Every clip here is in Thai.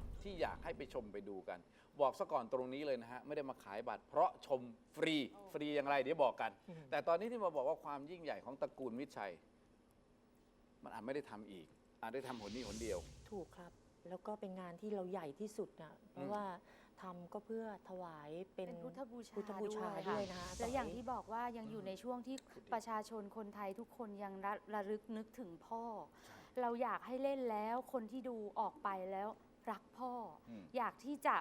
มที่อยากให้ไปชมไปดูกัน บอกซะก่อนตรงนี้เลยนะฮะ ไม่ได้มาขายบัตร เพราะชมฟรีฟรีอย่างไรเดี๋ยวบอกกัน แต่ตอนนี้ที่มาบอกว่าความยิ่งใหญ่ของตระกูลมิตรชัย มันอาจไม่ได้ทำอีก อาจได้ทำหนนี้หนเดียว ถูกครับ แล้วก็เป็นงานที่เราใหญ่ที่สุดนะเพราะว่าทำก็เพื่อถวายเป็นเป็นพุทธบูชาพุทธบูชาด้วยด้วยค่ะนะคะและอย่างสที่บอกว่ายังอยู่ในช่วงที่ประชาชนคนไทยทุกคนยังระระลึกนึกถึงพ่อ เราอยากให้เล่นแล้วคนที่ดูออกไปแล้ว รักพ่ออม อยากที่จะ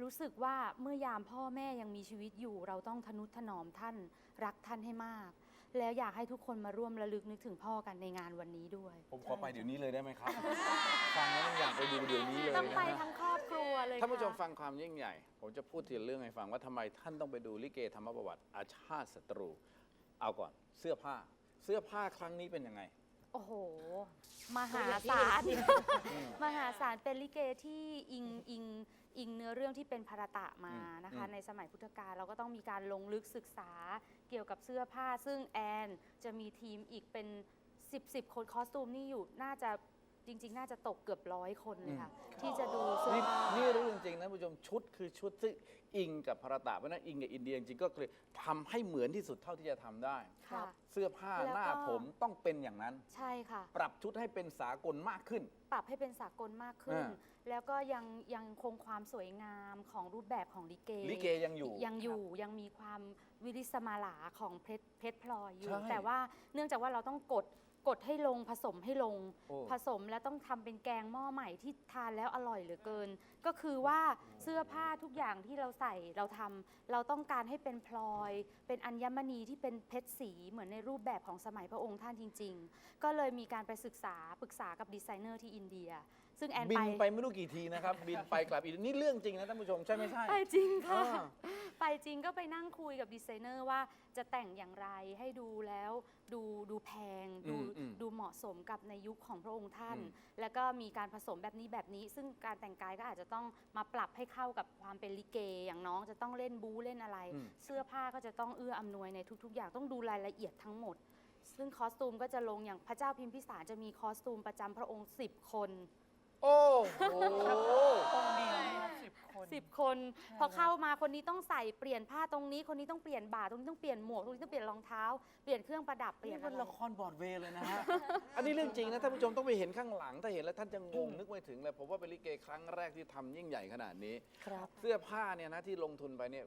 รู้สึกว่าเมื่อยามพ่อแม่ยังมีชีวิตอยู่ เราต้องทนุถนอมท่าน รักท่านให้มาก แล้วอยากให้ทุกคนมาร่วมระลึกนึกถึงพ่อกันในงานวันนี้ด้วย ผมขอไปเดี๋ยวนี้เลยได้ไหมครับ ฟังแล้วอยากไปดูเดี๋ยวนี้เลยต้องไปนะฮะทั้งครอบครัวเลยท่านผู้ชมค่ะ ฟังความยิ่งใหญ่ ผมจะพูดทีละเรื่องให้ฟังว่าทำไมท่านต้องไปดูลิเกธรรมประวัติอาชาติศัตรู เอาก่อนเสื้อผ้า เสื้อผ้าครั้งนี้เป็นยังไง โอ้โห มหาศาล มหาศาลเป็นลิเกที่อิงอิงอิงเนื้อเรื่องที่เป็นภารตะมานะคะอืมในสมัยพุทธกาลเราก็ต้องมีการลงลึกศึกษาเกี่ยวกับเสื้อผ้า ซึ่งแอนจะมีทีมอีกเป็น 10 10คนคอสตูมนี่อยู่น่าจะ จริง ๆ น่าจะตกเกือบร้อยคนเลยค่ะ ที่จะดูเสื้อนี่ผ้า นี่เรื่องจริงนะผู้ชมชุดคือชุดซึ่งอิงกับพระตะเพราะฉะนั้นอิงกับอินเดียจริงๆก็คือทำให้เหมือนที่สุดเท่าที่จะทำได้ ค่ะ เสื้อผ้าแล้วก็ หน้าผมต้องเป็นอย่างนั้น ใช่ค่ะ ปรับชุดให้เป็นสากลมากขึ้น ปรับให้เป็นสากลมากขึ้น อ่า แล้วก็ยังยังคงความสวยงามของรูปแบบของลิเก ลิเกยังอยู่ ยังอยู่ยังมีความวิริสมาลาของเพชรเพชรพลอยอยู่ ใช่แต่ว่าเนื่องจากว่าเราต้องกด กดให้ลงผสมให้ลง โอ้ ผสมแล้วต้องทำเป็นแกงหม้อใหม่ที่ทานแล้วอร่อยเหลือเกิน ก็คือว่าเสื้อผ้าทุกอย่างที่เราใส่เราทำเราต้องการให้เป็นพลอย เป็นอัญมณีที่เป็นเพชรสีเหมือนในรูปแบบของสมัยพระองค์ท่านจริง ๆ ก็เลยมีการไปศึกษาปรึกษากับดีไซเนอร์ที่อินเดีย ซึ่งแอนบิไป นไปไม่รู้กี่ทีนะครับ บินไปกลับอีกนี่เรื่องจริงนะท่านผู้ชมใช่ไม่ใช่ ไปจริงค่ะ อ่า ไปจริงก็ไปนั่งคุยกับดีไซเนอร์ว่าจะแต่งอย่างไรให้ดูแล้วดูดูแพงดูอืมอืมดูเหมาะสมกับในยุคของพระองค์ท่าน อืม แล้วก็มีการผสมแบบนี้แบบนี้ ซึ่งการแต่งกายก็อาจจะต้องมาปรับให้เข้ากับความเป็นลิเก อย่างน้องจะต้องเล่นบู๊เล่นอะไรอืมเสื้อผ้าก็จะต้องเอื้ออำนวยในทุก ๆ อย่างต้องดูรายละเอียดทั้งหมด ซึ่งคอสตูมก็จะลงอย่างพระเจ้าพิมพิสารจะมีคอสตูมประจำพระองค์ 10 คน โอ้โหองค์เดียวนะครับสิบคนสิบคน พอเข้ามาคนนี้ต้องใส่เปลี่ยนผ้าตรงนี้ คนนี้ต้องเปลี่ยนบาทตรงนี้ต้องเปลี่ยนหมวกตรงนี้ต้องเปลี่ยนรองเท้า เปลี่ยนเครื่องประดับเปลี่ยนี่นมันอะไรละครบอร์ดเวย์เลยนะฮะ อันนี้เรื่องจริงนะท่านผู้ชมต้องไปเห็นข้างหลัง ถ้าเห็นแล้วท่านจะงงนึกไม่ถึงเลยผมว่าเป็นลิเกครั้งแรกที่ทำยิ่งใหญ่ขนาดนี้ ครับ เสื้อผ้าเนี่ยนะที่ลงทุนไปเนี่ย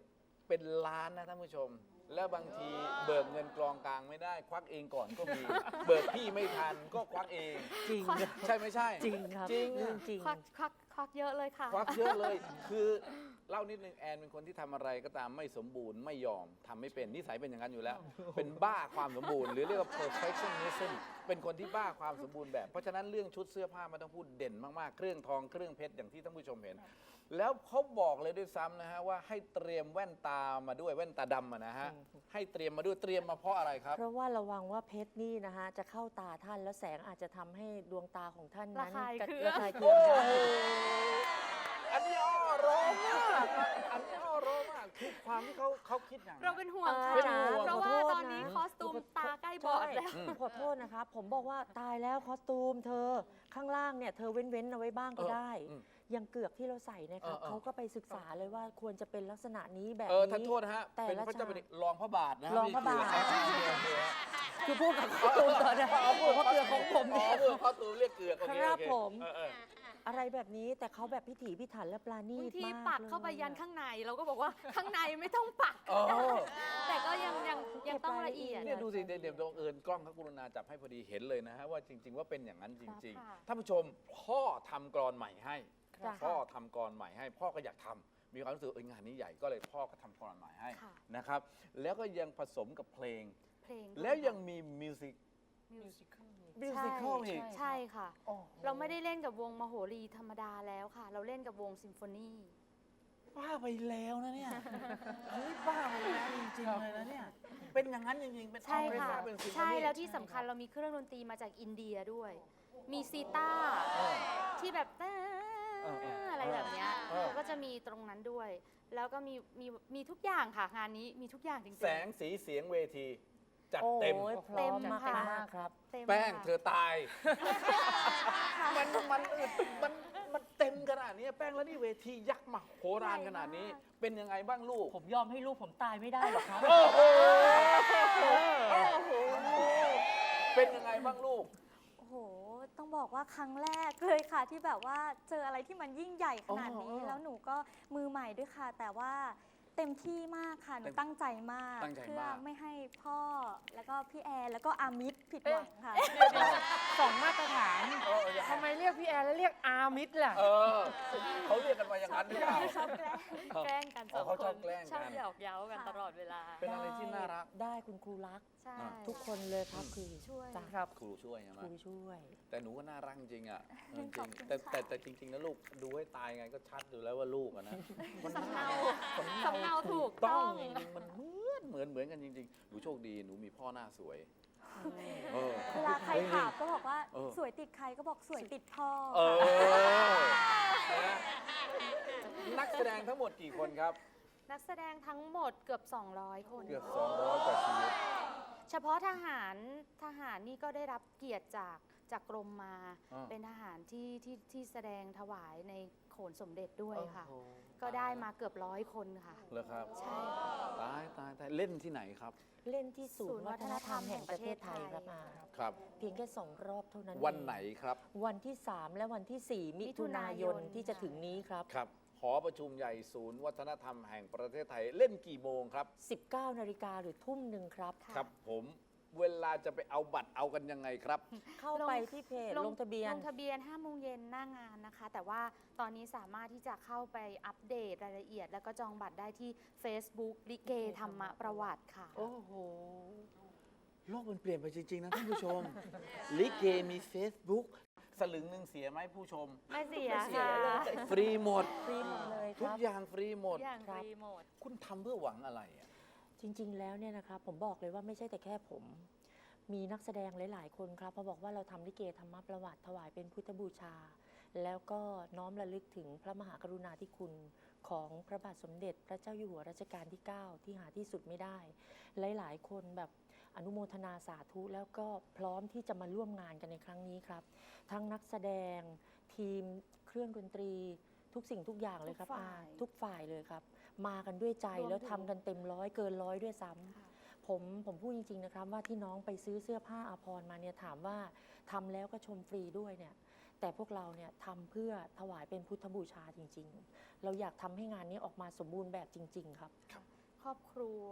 เป็นล้านนะท่านผู้ชม แล้วบางทีเบิกเงินกลองกลางไม่ได้ ควักเองก่อนก็มี เบิกพี่ไม่ทันก็ควักเอง จริงใช่ไม่ใช่จริงครับจริงเรื่อะองจริง ควักควักควักเยอะเลยค่ะ ควักเยอะเลย คือเล่านิดนึงแอนเป็นคนที่ทำอะไรก็ตามไม่สมบูรณ์ไม่ยอมทำไม่เป็นนิสัยเป็นอย่างนั้นอยู่แล้ว เป็นบ้าความสมบูรณ์หรือเรียกว่า perfectionism เป็นคนที่บ้าความสมบูรณ์แบบ เพราะฉะนั้นเรื่องชุดเสื้อผ้ามันต้องพูดเด่นมากๆ เครื่องทองเครื่องเพชรอย่างที่ท่านผู้ชมเห็น แล้วเขาบอกเลยด้วยซ้ำนะฮะว่าให้เตรียมแว่นตามาด้วยแว่นตาดำอะนะฮะให้เตรียมมาด้วยเตรียมมาเพราะอะไรครับ เพราะว่าระวังว่าเพชรนี่นะฮะจะเข้าตาท่านแล้วแสงอาจจะทำให้ดวงตาของท่านนั้นระคายกระเคือง ระคายเคืองได้ อันนี้อ้ อโรมากอันนี้อ้อโรมากคือความที่เขาเขาคิดอย่างนั้น เราเป็นห่วงอ่าค่ะเป็นห่วงเพราะว่าขอโทษตอนนี้คอสตูมตาใกล้บอดแล้ว ใช่ขอโทษนะครับ ผมบอกว่าตายแล้วคอสตูม เธอข้างล่างเนี่ยเธอเว้นๆเอาไว้บ้างก็ได้อืมยังเกือกที่เราใส่เนะครับเออเออ เขาก็ไปศึกษาเลยว่าควรจะเป็นลักษณะนี้แบบเออนี้ ท่านโทษนะฮะ แต่เป็นละพระเจ้าเป็นรองพระบาทนะรองพระบาทคือโอเคฮะคือพูดกับคอสตูมตอนนี้ผมว่าเกือกของผมอ๋อเนี่ยเพื่อข้อตูมเรียกเกือกโอเคครับผม เออเออ อะไรแบบนี้แต่เขาแบบพิถีพิถันและปราณีบางตทีมากปักเข้าไปลยันข้างในเราก็บอกว่าข้างในไม่ต้องปักอ๋อแต่ก็ยังยังยังต้องละเอียด เนี่ยดูสิเดี๋ยวเดี๋ยวบังเอิญกล้องเขากรุณาจับให้พอดีเห็นเลยนะฮะว่าจริง ๆ ว่าเป็นอย่างนั้นจริงค่ะ ๆท่านผู้ชมพ่อทำกรอนใหม่ให้ จ้ะ พ่อทำกรอนใหม่ให้ พ่อก็อยากทำมีความรู้สึกเอองานนี้ใหญ่ก็เลยพ่อก็ทำกรอนใหม่ให้ค่ะ นะครับแล้วก็ยังผสมกับเพลง เพลงด้วยแล้วยังมีมิวสิกมิวสิควล มิวสิคลอีก ใช่ค่ะ โอ้โห เราไม่ได้เล่นกับวงมโหรีธรรมดาแล้วค่ะ เราเล่นกับวงซิมโฟนีบ้าไปแล้วนะเนี่ยเฮ้ยบ้าไปแล้วจริงๆเลยนะเนี่ย เป็นอย่างนั้นจริงๆ เป็นใช่ออเปค่ะร่าเป็นซิมโฟนี ใช่แล้วที่สำคัญเรามีเครื่องดนตรีมาจากอินเดียด้วย มีซีต้าร์ที่แบบเต้เออเอออะไรแบบเนี้ยเออเราก็จะมีตรงนั้นด้วย แล้วก็มีมีมีทุกอย่างค่ะงานนี้มีทุกอย่างจริงๆ แสงสีเสียงเวที จัดโอ้เต็มยพร้เต็อมมมากค่ะมากครับ เต็มแป้งค่ะ เธอตาย มันมันอึดมันมันเต็มขนาดนี้แป้งแล้วนี่เวทียักษ์มาโหรานขนาดนี้ เป็นยังไงบ้างลูก ผมยอมให้ลูกผมตายไม่ได้หรอกครับ โอ้โหโอ้โหเป็นยังไงบ้างลูก โอ้โห ต้องบอกว่าครั้งแรกเลยค่ะ ที่แบบว่าเจออะไรที่มันยิ่งใหญ่ขนาดนี้ อ๋อ แล้วหนูก็มือใหม่ด้วยค่ะ แต่ว่า เต็มที่มากค่ะหนูเต็มตั้งใจมาก ตั้งใจมาก เพื่อไม่ให้พ่อแล้วก็พี่แอร์แล้วก็อามิตรผิดหวังค่ะ สองมาตรฐานเออยังไงทำไมเรียกพี่แอนแล้วเรียกอามิดล่ะ เออเขาเรียกกันมาอย่างนั้นหรือเปล่า ชอบแกล้งแกล้งกันสอ๋อองเขาคชอบนแกล้งชอบกันหยอกเย้ากันค่ะ ตลอดเวลา เป็นอะไรที่น่ารัก ได้คุณครูรัก ใช่อะทุกคนเลยครับคือช่วย จ้ะครับครูช่วยใช่ไหมครูช่วย แต่หนูก็น่ารักจริงอะเออจขริอบงคุณแต่ค่ะแต่แต่จริง ๆนะลูกดูให้ตายไงก็ชัดอยู่แล้วว่าลูกอะนะสำเนา สำ สำเนาถูก ต้ ต้ อ อง ง จริงๆมัน เหมือนเหมือนเหมือนกันจริงๆ หนูโชคดีหนูมีพ่อหน้าสวยเออ เวลาใครถามก็บอกว่าเออ สวยติดใครก็บอกสวยติดพ่อเออค่ะนะนักแสดงทั้งหมดกี่คนครับ นักแสดงทั้งหมดเกือบ 200 คน เกือบ 200กว่าชีวิต เฉพาะทหารทหารนี่ก็ได้รับเกียรติจาก จากกรมมาอ่า เป็นทหารที่ที่ที่แสดงถวายในโขนสมเด็จด้วยค่ะ โอ้โหก็ได้มาเกือบร้อยคนค่ะ เหรอครับใช่ค่ะตายตายตายเล่นที่ไหนครับเล่นที่ศูศูนนย์ย์วัฒนธรรมแห่งประเทศไทยครับวัฒนธรรมแห่งประเทศไทยอาครับ เพียงแค่สองรอบเท่านั้นวันเองไหนครับวันที่ 3 และวันที่ 4 มิถุนายนมิถุนายน ที่จะถึงนี้ครับ ครับหอประชุมใหญ่ศูนย์วัฒนธรรมแห่งประเทศไทยเล่นกี่โมงครับ 19 นาฬิกาหรือทุ่มหนึ่งครับค่ะครับผม เวลาจะไปเอาบัตรเอากันยังไงครับ เข้าไปที่เพจลงทะเบียน ลงทะเบียน5โมงเย็นหน้างานนะคะ แต่ว่าตอนนี้สามารถที่จะเข้าไปอัปเดตรายละเอียด แล้วก็จองบัตรได้ที่ Facebook ลิเกธรรมประวัติค่ะ โอ้โห โลกมันเปลี่ยนไปจริง ๆ นะท่านผู้ชม ลิเกมี Facebook สลึงหนึ่งเสียไหมผู้ชม ไม่เสียไม่เสียค่ะฟรีหมด ฟรีหมดเลยคทุกรับอย่างฟรีหมด อย่างครับรีโมท คุณทำเพื่อหวังอะไรอะ จริง ๆ แล้วเนี่ยนะครับผมบอกเลยว่าไม่ใช่แต่แค่ผม มีนักแสดงหลาย ๆ คนครับพอบอกว่าเราทำลิเกธรรมประวัติถวายเป็นพุทธบูชา แล้วก็น้อมระลึกถึงพระมหากรุณาธิคุณของพระบาทสมเด็จ พระเจ้าอยู่หัวรัชกาลที่ 9 ที่หาที่สุดไม่ได้ หลาย ๆ คนแบบอนุโมทนาสาธุแล้วก็พร้อมที่จะมาร่วมงานกันในครั้งนี้ครับ ทั้งนักแสดงทีมเครื่องดนตรีทุกสิ่งทุกอย่างเลยครับทุกฝ่าย อาทุกฝ่ายเลยครับ มากันด้วยใจรวมแล้วถึงทำกันเต็มร้อยเกินร้อยด้วยซ้ำค่ะผมผมพูดจริง ๆ นะครับ ว่าที่น้องไปซื้อเสื้อผ้าอาภรณ์มาเนี่ยถามว่าทำแล้วก็ชมฟรีด้วยเนี่ย แต่พวกเราเนี่ยทำเพื่อถวายเป็นพุทธบูชาจริง ๆ เราอยากทำให้งานนี้ออกมาสมบูรณ์แบบจริง ๆ ครับ ครอบครัว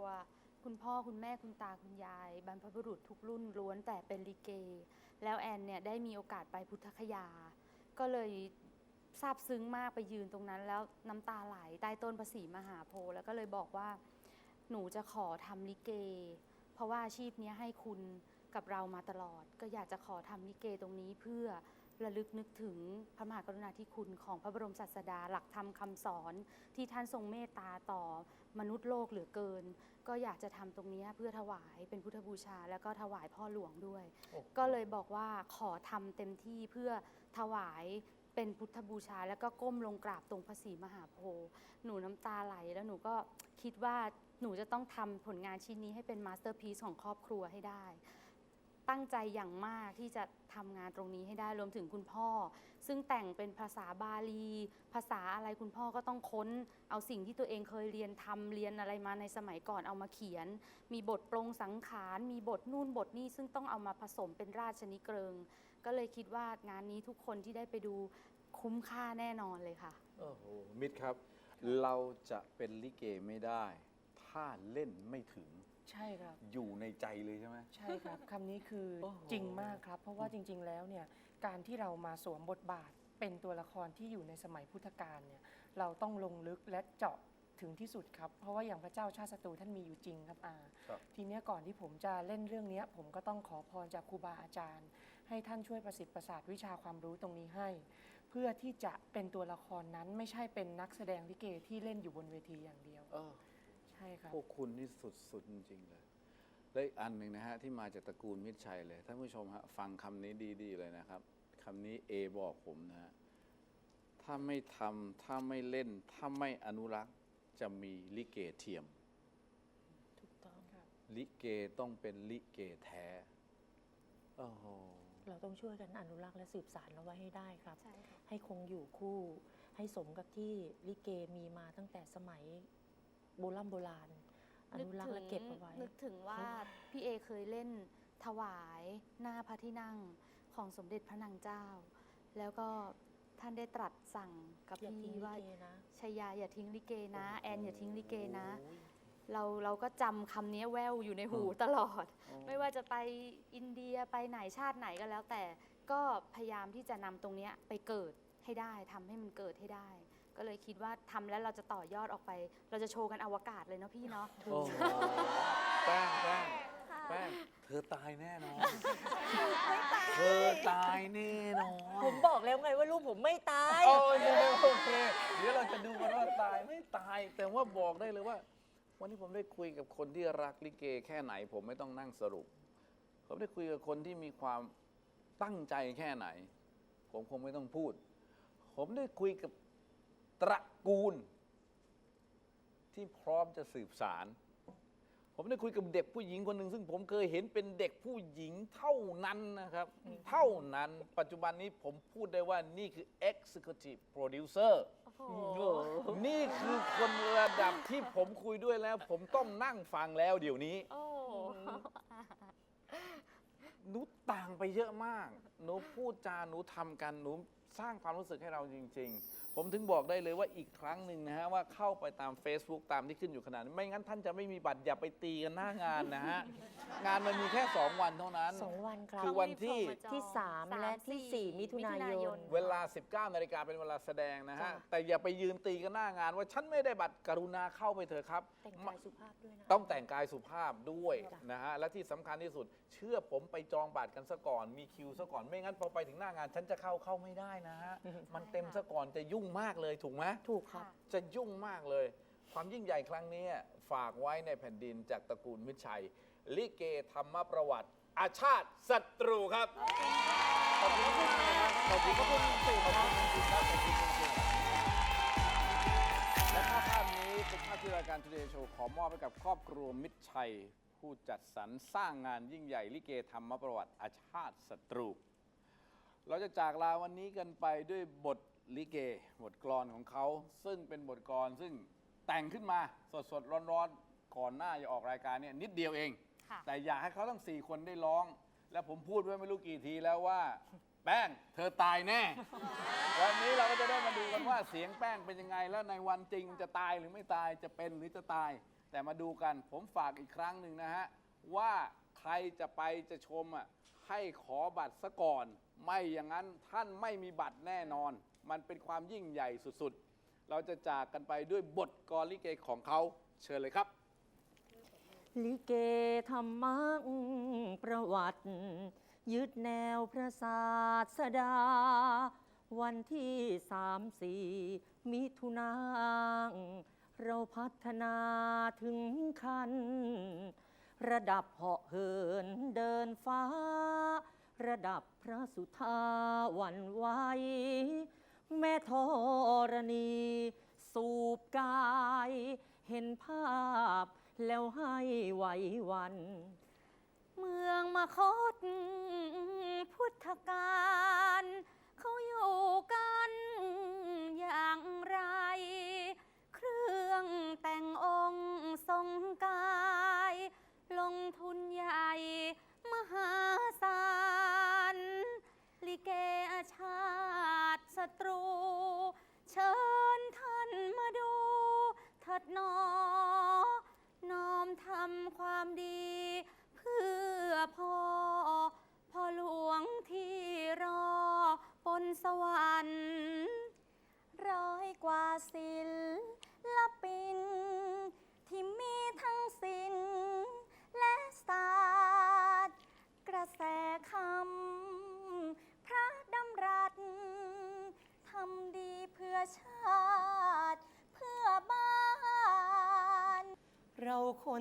คุณพ่อคุณแม่คุณตาคุณยาย บรรพบุรุษทุกรุ่นล้วนแต่เป็นลิเก แล้วแอนเนี่ยได้มีโอกาสไปพุทธคยา ก็เลย ซาบซึ้งมากไปยืนตรงนั้น แล้วน้ำตาไหลใต้ต้นพระศรีมหาโพธิ์แล้วก็เลยบอกว่าหนูจะขอทำลิเก เพราะว่าอาชีพนี้ให้คุณกับเรามาตลอด ก็อยากจะขอทำลิเกตรงนี้เพื่อระลึกนึกถึงพระมหากรุณาธิคุณของพระบรมศาสดาหลักธรรมคำสอน ที่ท่านทรงเมตตาต่อมนุษย์โลกเหลือเกิน ก็อยากจะทำตรงนี้เพื่อถวายเป็นพุทธบูชา แล้วก็ถวายพ่อหลวงด้วย ก็เลยบอกว่าขอทำเต็มที่เพื่อถวาย เป็นพุทธบูชาแล้วก็ก้มลงกราบตรงพระศรีมหาโพธิ์หนูน้ำตาไหลแล้วหนูก็คิดว่าหนูจะต้องทำผลงานชิ้นนี้ให้เป็นมาสเตอร์พีซของครอบครัวให้ได้ ตั้งใจอย่างมากที่จะทำงานตรงนี้ให้ได้รวมถึงคุณพ่อ ซึ่งแต่งเป็นภาษาบาลี ภาษาอะไรคุณพ่อก็ต้องค้น เอาสิ่งที่ตัวเองเคยเรียนทำเรียนอะไรมาในสมัยก่อนเอามาเขียน มีบทปรงสังขาร มีบทนู่นบทนี่ซึ่งต้องเอามาผสมเป็นราชนิเกริง ก็เลยคิดว่างานนี้ทุกคนที่ได้ไปดู คุ้มค่าแน่นอนเลยค่ะ โอ้โหมิตรครับ เราจะเป็นลิเกไม่ได้ ถ้าเล่นไม่ถึงใช่ครับ อยู่ในใจเลยใช่ไหม ใช่ครับคำนี้คือโอ้โห จริงมากครับ เพราะว่าจริง ๆ แล้วเนี่ยการที่เรามาสวมบทบาทเป็นตัวละครที่อยู่ในสมัยพุทธกาลเนี่ยเราต้องลงลึกและเจาะถึงที่สุดครับเพราะว่าอย่างพระเจ้าชาติศัตรูท่านมีอยู่จริงครับอาครับ ทีเนี้ยก่อนที่ผมจะเล่นเรื่องเนี้ยผมก็ต้องขอพรจากครูบาอาจารย์ ให้ท่านช่วยประสิทธิ์ประสาทวิชาความรู้ตรงนี้ให้ เพื่อที่จะเป็นตัวละครนั้นไม่ใช่เป็นนักแสดงลิเกที่เล่นอยู่บนเวทีอย่างเดียว เออ ใช่ครับ พวกคุณนี่สุดๆจริงๆเลย และอีกอันหนึ่งนะฮะ ที่มาจากตระกูลมิตรชัยเลยท่านผู้ชมฮะ ฟังคำนี้ดีๆเลยนะครับคำนี้เอบอกผมนะฮะ ถ้าไม่ทำถ้าไม่เล่น ถ้าไม่อนุรักษ์จะมีลิเกเทียม ถูกต้องลิเกต้องเป็นลิเกแท้โอ้โห เราต้องช่วยกันอนุรักษ์และสืบสานเอาไว้ให้ได้ครับ ใช่ค่ะ ให้คงอยู่คู่ ให้สมกับที่ลิเกมีมาตั้งแต่สมัยโบราณโบราณ อนุรักษ์และเก็บเอาไว้ นึกถึงว่าพี่เอเคยเล่นถวายหน้าพระที่นั่งของสมเด็จพระนางเจ้า แล้วก็ท่านได้ตรัสสั่งกับอย่าทิ้งพี่ลิว่าเกนะชายาอย่าทิ้งลิเกนะ แอนอย่าทิ้งลิเกนะ เราเราก็จำคำนี้แววอยู่ในหูตลอด ไม่ว่าจะไปอินเดียไปไหนชาติไหนก็แล้ว แต่ก็พยายามที่จะนำตรงเนี้ยไปเกิดให้ได้ทำให้มันเกิดให้ได้ ก็เลยคิดว่าทำแล้วเราจะต่อยอดออกไป เราจะโชว์กันอวกาศเลยเนาะพี่เนาะ โอ้โหแป้งแป้งค่ะแป้งเธอตายแน่นอนเธอตายแน่นอนผมบอกแล้วไงว่าลูกผมไม่ตาย โอเคโอเคเดี๋ยวเราจะดูกันว่าตายไม่ตาย แต่ว่าบอกได้เลยว่า วันนี้ผมได้คุยกับคนที่รักลิเกแค่ไหน ผมไม่ต้องนั่งสรุป ผมได้คุยกับคนที่มีความตั้งใจแค่ไหน ผมคงไม่ต้องพูด ผมได้คุยกับตระกูล ที่พร้อมจะสืบสาร ผมได้คุยกับเด็กผู้หญิงคนหนึ่งซึ่งผมเคยเห็นเป็นเด็กผู้หญิงเท่านั้นนะครับ เท่านั้นปัจจุบันนี้ผมพูดได้ว่านี่คือ executive producer โอ้โห นี่คือคนระดับที่ผมคุยด้วยแล้ว ผมต้องนั่งฟังแล้วเดี๋ยวนี้ โอ้หนูต่างไปเยอะมาก หนูพูดจาหนูทำกัน หนูสร้างความรู้สึกให้เราจริง ๆ ผมถึงบอกได้เลยว่าอีกครั้งหนึ่งนะฮะว่าเข้าไปตาม Facebook ตามที่ขึ้นอยู่ขนาดนี้ไม่งั้นท่านจะไม่มีบัตรอย่าไปตีกันหน้างานนะฮะ งานมันมีแค่ 2 วันเท่านั้น สองวันครับ คือวันที่ ที่สามและที่สี่มิถุนายน เวลา 19นาฬิกาเป็นเวลาแสดงนะฮะ จ้ะ แต่อย่าไปยืนตีกันหน้างาน ว่าฉันไม่ได้บัตรกรุณาเข้าไปเถอะครับ แต่งกายสุภาพด้วยนะ ต้องแต่งกายสุภาพด้วยจ้ะนะฮะ และที่สำคัญที่สุด เชื่อผมไปจองบัตรกันซะก่อน มีคิวซะก่อนไม่งั้นพอไปถึงหน้างาน ฉันจะเข้าเข้าไม่ได้นะฮะ มันเต็มซะก่อนจะยุ่งมากเลยถูกไหมถูกครับ จะยุ่งมากเลย ความยิ่งใหญ่ครั้งนี้ฝากไว้ในแผ่นดินจากตระกูลมิตรชัย ลิเกธรรมประวัติ อาชาติศัตรูครับ ขอบคุณมากนะครับขอบคุณขอบคุณจริงๆขอบคุณจริงๆครับขอบคุณจริงๆและภาพภาพนี้เป็นภาพที่รายการ Today Show ขอมอบให้กับครอบครัวมิตรชัย ผู้จัดสรรสร้างงานยิ่งใหญ่ลิเกธรรมประวัติอาชาติศัตรู เราจะจากลาวันนี้กันไปด้วยบท ลิเกบทกลอนของเขา ซึ่งเป็นบทกลอนซึ่งแต่งขึ้นมาสดสดๆร้อนๆก่อนหน้าจะออกรายการเนี่ยนิดเดียวเอง ค่ะ แต่อยากให้เขาทั้งสี่คนได้ร้อง และผมพูดไว้ไม่รู้กี่ทีแล้วว่า แป้งเธอตายแน่ วันนี้เราก็จะได้มาดูกันว่าเสียงแป้งเป็นยังไง แล้วในวันจริงจะตายหรือไม่ตายจะเป็นหรือจะตาย แต่มาดูกันผมฝากอีกครั้งหนึ่งนะฮะ ว่าใครจะไปจะชมอะให้ขอบัตรซะก่อน ไม่อย่างนั้นท่านไม่มีบัตรแน่นอน มันเป็นความยิ่งใหญ่สุดๆ เราจะจากกันไปด้วยบทกลลิเกของเขาเชิญเลยครับ ลิเกธรรมะประวัติ ยึดแนวพระศาสดา วันที่สามสี่มิถุนาเราพัฒนาถึงคันระดับเหาะเหินเดินฟ้า ระดับพระสุธาหวันไหว แม่ธรณี สูบกาย เห็นภาพ แล้วให้ไหววัน เมืองมคต พุทธกา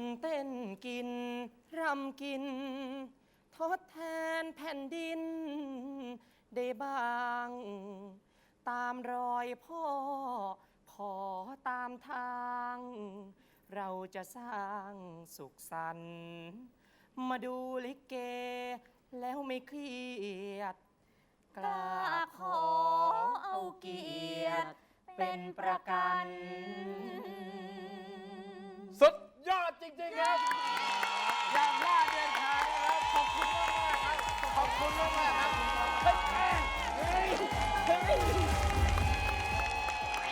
นเต้นกิน รำกิน ทดแทนแผ่นดิน ได้บ้าง ตามรอยพ่อ ขอตามทาง เราจะสร้างสุขสันต์มาดูลิเก แล้วไม่เครียด กล้าขอเอาเกียรติเป็นประกัน ยอดจริงๆครับอย่าพลาดเด็ดขาดนะครับขอบคุณมากๆครับขอบคุณมากๆครับเฮ้ยแอนเฮ้ยเฮ้ย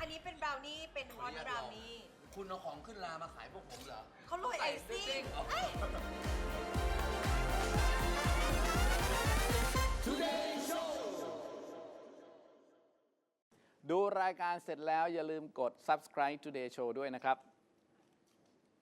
อันนี้เป็นบราวนี่ เป็นฮอตบราวนี่คุณเอาของขึ้นลามาขายพวกผมเหรอเขาโรยไอซิ่งดูรายการเสร็จแล้วอย่าลืมกด subscribe today show ด้วยนะครับ